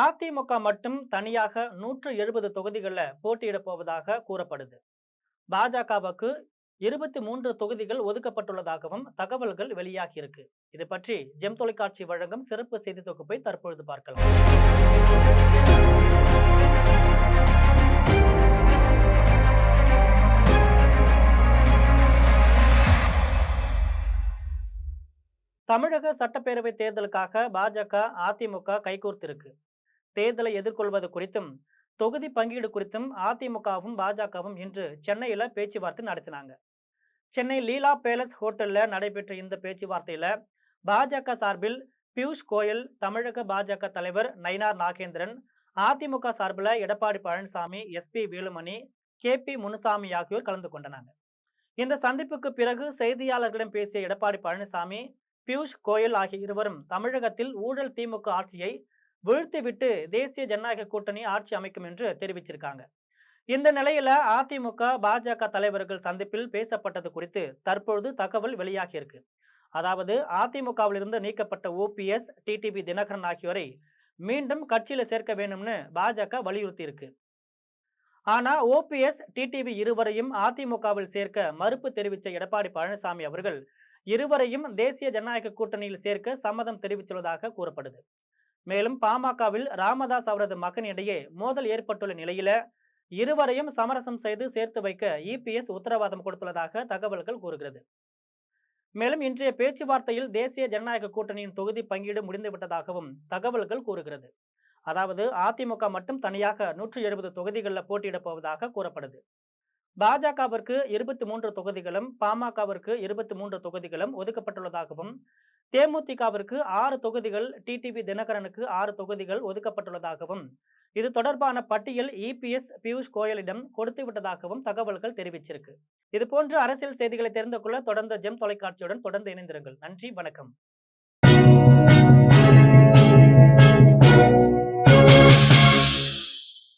அதிமுக மட்டும் தனியாக நூற்று எழுபது தொகுதிகளில் போட்டியிடப் போவதாக கூறப்படுது. பாஜகவுக்கு இருபத்தி மூன்று தொகுதிகள் ஒதுக்கப்பட்டுள்ளதாகவும் தகவல்கள் வெளியாகி இருக்கு. இது பற்றி ஜெம் தொலைக்காட்சி வழங்கும் சிறப்பு செய்தி தொகுப்பை தற்பொழுது பார்க்கலாம். தமிழக சட்டப்பேரவை தேர்தலுக்காக பாஜக அதிமுக கைகோர்த்திருக்கு தேர்தலை எதிர்கொள்வது குறித்தும் தொகுதி பங்கீடு குறித்தும் அதிமுகவும் பாஜகவும் இன்று சென்னையில பேச்சுவார்த்தை நடத்தினாங்க. சென்னை லீலா பேலஸ் ஹோட்டல்ல நடைபெற்ற இந்த பேச்சுவார்த்தையில பாஜக சார்பில் பியூஷ் கோயல் தமிழக பாஜக தலைவர் நயினார் நாகேந்திரன் அதிமுக சார்பில் Edappadi Palaniswami S P Velumani K P Munusamy ஆகியோர் கலந்து கொண்டனாங்க. இந்த சந்திப்புக்கு பிறகு செய்தியாளர்களிடம் பேசிய எடப்பாடி பழனிசாமி பியூஷ் கோயல் ஆகிய இருவரும் தமிழகத்தில் ஊழல் திமுக ஆட்சியை வீழ்த்திவிட்டு தேசிய ஜனநாயக கூட்டணி ஆட்சி அமைக்கும் என்று தெரிவிச்சிருக்காங்க. இந்த நிலையில அதிமுக பாஜக தலைவர்கள் சந்திப்பில் பேசப்பட்டது குறித்து தற்பொழுது தகவல் வெளியாகி இருக்கு. அதாவது அதிமுகவிலிருந்து நீக்கப்பட்ட ஓபிஎஸ் டிடிபி தினகரன் ஆகியோரை மீண்டும் கட்சியில சேர்க்க வேண்டும்னு பாஜக வலியுறுத்தி இருக்கு. ஆனா ஓபிஎஸ் டிடிவி இருவரையும் அதிமுகவில் சேர்க்க மறுப்பு தெரிவித்த எடப்பாடி பழனிசாமி அவர்கள் இருவரையும் தேசிய ஜனநாயக கூட்டணியில் சேர்க்க சம்மதம் தெரிவித்துள்ளதாக கூறப்படுது. மேலும் பாமகவில் ராமதாஸ் அவரது மகன் இடையே மோதல் ஏற்பட்டுள்ள நிலையில இருவரையும் சமரசம் செய்து சேர்த்து வைக்க இபிஎஸ் உத்தரவாதம் கொடுத்துள்ளதாக தகவல்கள் கூறுகிறது. மேலும் இன்றைய பேச்சுவார்த்தையில் தேசிய ஜனநாயக கூட்டணியின் தொகுதி பங்கீடு முடிந்துவிட்டதாகவும் தகவல்கள் கூறுகிறது. அதாவது அதிமுக மட்டும் தனியாக நூற்றி எழுபது தொகுதிகளில் போட்டியிடப் போவதாக கூறப்படுது. பாஜகவிற்கு இருபத்தி மூன்று தொகுதிகளும் பாமகவிற்கு இருபத்தி மூன்று தொகுதிகளும் ஒதுக்கப்பட்டுள்ளதாகவும் தேமுதிகவிற்கு ஆறு தொகுதிகள் டிடிவி தினகரனுக்கு ஆறு தொகுதிகள் ஒதுக்கப்பட்டுள்ளதாகவும் இது தொடர்பான பட்டியல் இபிஎஸ் பியூஷ் கோயலிடம் கொடுத்து விட்டதாகவும் தகவல்கள் தெரிவிச்சிருக்கு. இது போன்ற அரசியல் செய்திகளை தெரிந்து கொள்ள தொடர்ந்து ஜெம் தொலைக்காட்சியுடன் தொடர்ந்து இணைந்திருங்கள். நன்றி வணக்கம்.